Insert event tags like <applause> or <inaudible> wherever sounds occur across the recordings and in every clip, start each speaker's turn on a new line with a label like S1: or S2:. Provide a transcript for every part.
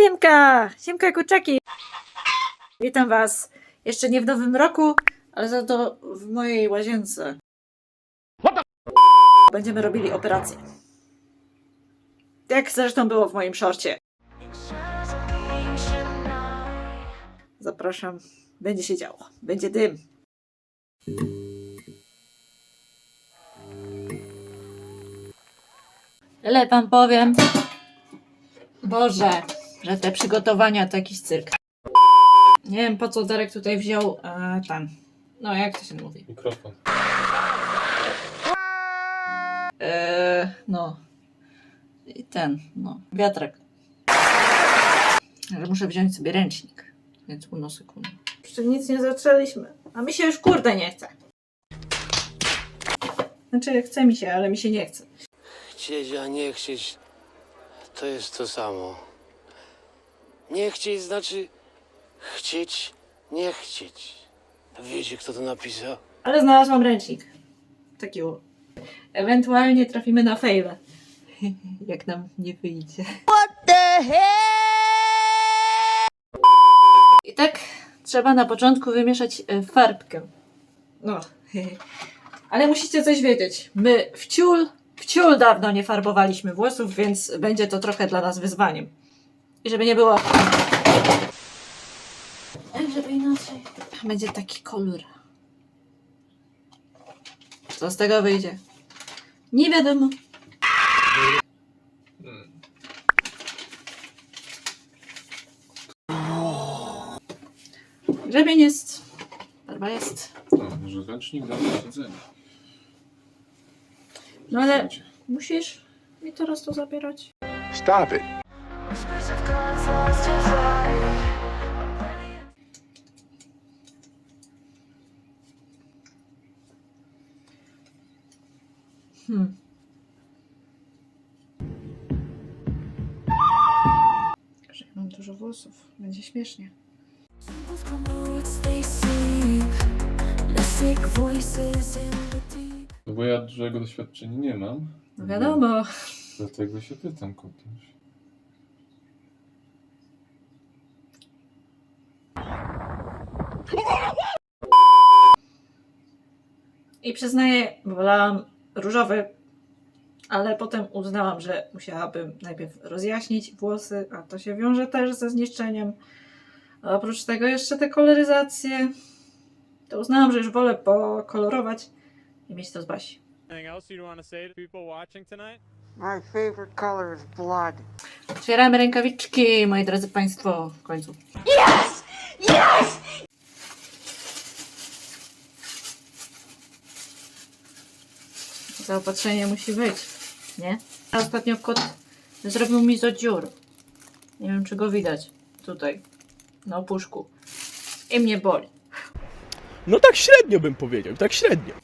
S1: Siemka! Siemka kurczaki! Witam Was jeszcze nie w nowym roku, ale za to w mojej łazience. Będziemy robili operację. Jak zresztą było w moim szorcie. Zapraszam. Będzie się działo. Będzie dym. Ale wam powiem, Boże, że te przygotowania to jakiś cyrk. Nie wiem po co Darek tutaj wziął e, ten. No jak to się mówi?
S2: Mikrofon.
S1: E, no. I ten, no. Wiatrak. Ale muszę wziąć sobie ręcznik. Więc uno sekundę. Jeszcze nic nie zaczęliśmy. A mi się już kurde nie chce. Znaczy chce mi się, ale mi się nie chce.
S3: Chcieć, a nie chcieć to jest to samo. Nie chcieć znaczy chcieć, nie chcieć. Wiecie, kto to napisał?
S1: Ale znalazłam ręcznik. Taki o. Ewentualnie trafimy na fejle. <laughs> Jak nam nie wyjdzie. I tak trzeba na początku wymieszać e, farbkę. No. <laughs> Ale musicie coś wiedzieć. My wciul, wciul dawno nie farbowaliśmy włosów, więc będzie to trochę dla nas wyzwaniem. I żeby nie było... Żeby inaczej. Będzie taki kolor. Co z tego wyjdzie? Nie wiadomo. Grzebień jest. Farba jest.
S2: No, może ręcznik do siedzenia.
S1: No ale musisz mi teraz to zabierać.
S4: Stop it.
S1: Hmm. Że ja mam dużo włosów. Będzie śmiesznie.
S2: No bo ja dużego doświadczenia nie mam.
S1: No wiadomo.
S2: Dlatego się pytam kogoś.
S1: I przyznaję, wolałam różowy, ale potem uznałam, że musiałabym najpierw rozjaśnić włosy, a to się wiąże też ze zniszczeniem. A oprócz tego jeszcze te koloryzacje. To uznałam, że już wolę pokolorować i mieć to z Basi.
S5: My favorite color is blood.
S1: Otwieramy rękawiczki, moi drodzy Państwo, w końcu. Yes! Yes! Zaopatrzenie musi być, nie? A ostatnio kot zrobił mi zo dziur. Nie wiem, czy go widać. Tutaj, na opuszku. I mnie boli.
S6: No tak średnio bym powiedział, tak średnio.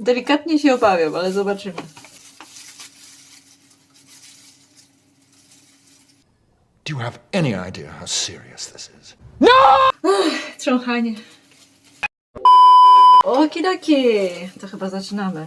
S1: Delikatnie się obawiam, ale zobaczymy.
S4: Do you have any idea how serious this is?
S1: Trząchanie. Okidoki! To chyba zaczynamy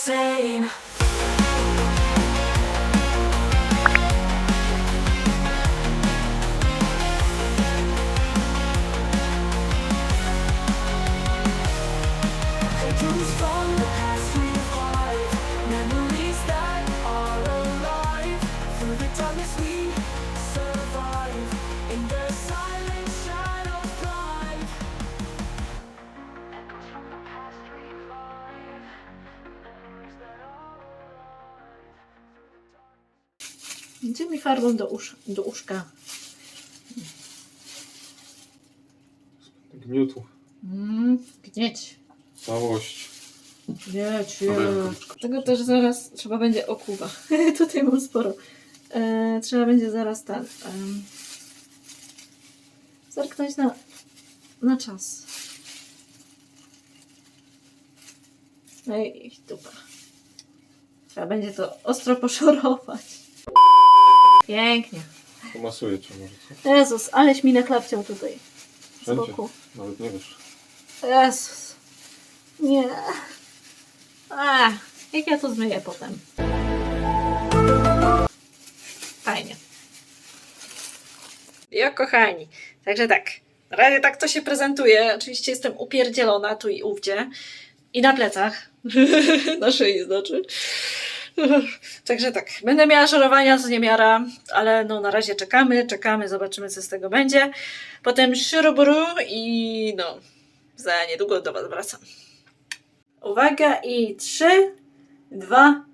S1: same mi farbą do, usz, do uszka?
S2: Gniótł.
S1: Mm, gnieć.
S2: Całość.
S1: Gnieć,
S2: Ale-
S1: Tego też zaraz trzeba będzie, o kuba, <laughs> tutaj mam sporo. E, trzeba będzie zaraz ten, em, zerknąć na, na czas. No i dupa. Trzeba będzie to ostro poszorować. Pięknie.
S2: Pomasuję cię może, co?
S1: Jezus, aleś mi naklapciał tutaj. Z
S2: Wszędzie.
S1: boku.
S2: Nawet nie wiesz.
S1: Jezus. Nie. A, jak ja to zmyję potem? Fajnie. Ja kochani. Także tak. Na razie tak to się prezentuje. Oczywiście jestem upierdzielona tu i ówdzie. I na plecach. <laughs> na szyi znaczy. <laughs> Także tak, będę miała szorowania z niemiara, ale no na razie czekamy, czekamy, zobaczymy co z tego będzie. Potem szuruburu i no, za niedługo do Was wracam. Uwaga i 3, 2,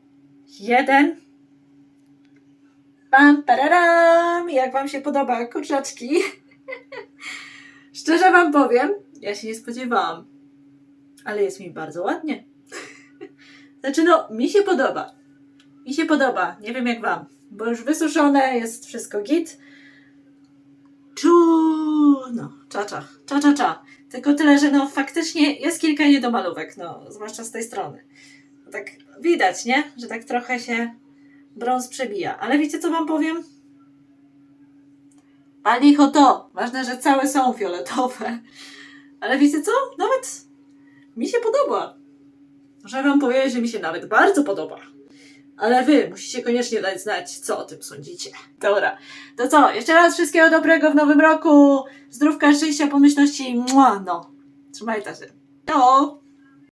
S1: 1. Pam, pararam! Jak Wam się podoba, kurczaczki? <laughs> Szczerze Wam powiem, ja się nie spodziewałam, ale jest mi bardzo ładnie. <laughs> Znaczy, no, mi się podoba. Mi się podoba. Nie wiem jak Wam, bo już wysuszone, jest wszystko git. Czu, no, cza, cza, cza, cza, cza. Tylko tyle, że no faktycznie jest kilka niedomalówek, no, zwłaszcza z tej strony. No, tak widać, nie? Że tak trochę się brąz przebija. Ale wiecie co wam powiem? Pali ho to. Ważne, że całe są fioletowe. Ale wiecie co? Nawet mi się podoba. Muszę wam powiedzieć, że mi się nawet bardzo podoba. Ale wy musicie koniecznie dać znać, co o tym sądzicie. Dobra. To co? Jeszcze raz wszystkiego dobrego w nowym roku. Zdrówka, szczęścia, pomyślności. Mua, no. Trzymajcie się. No.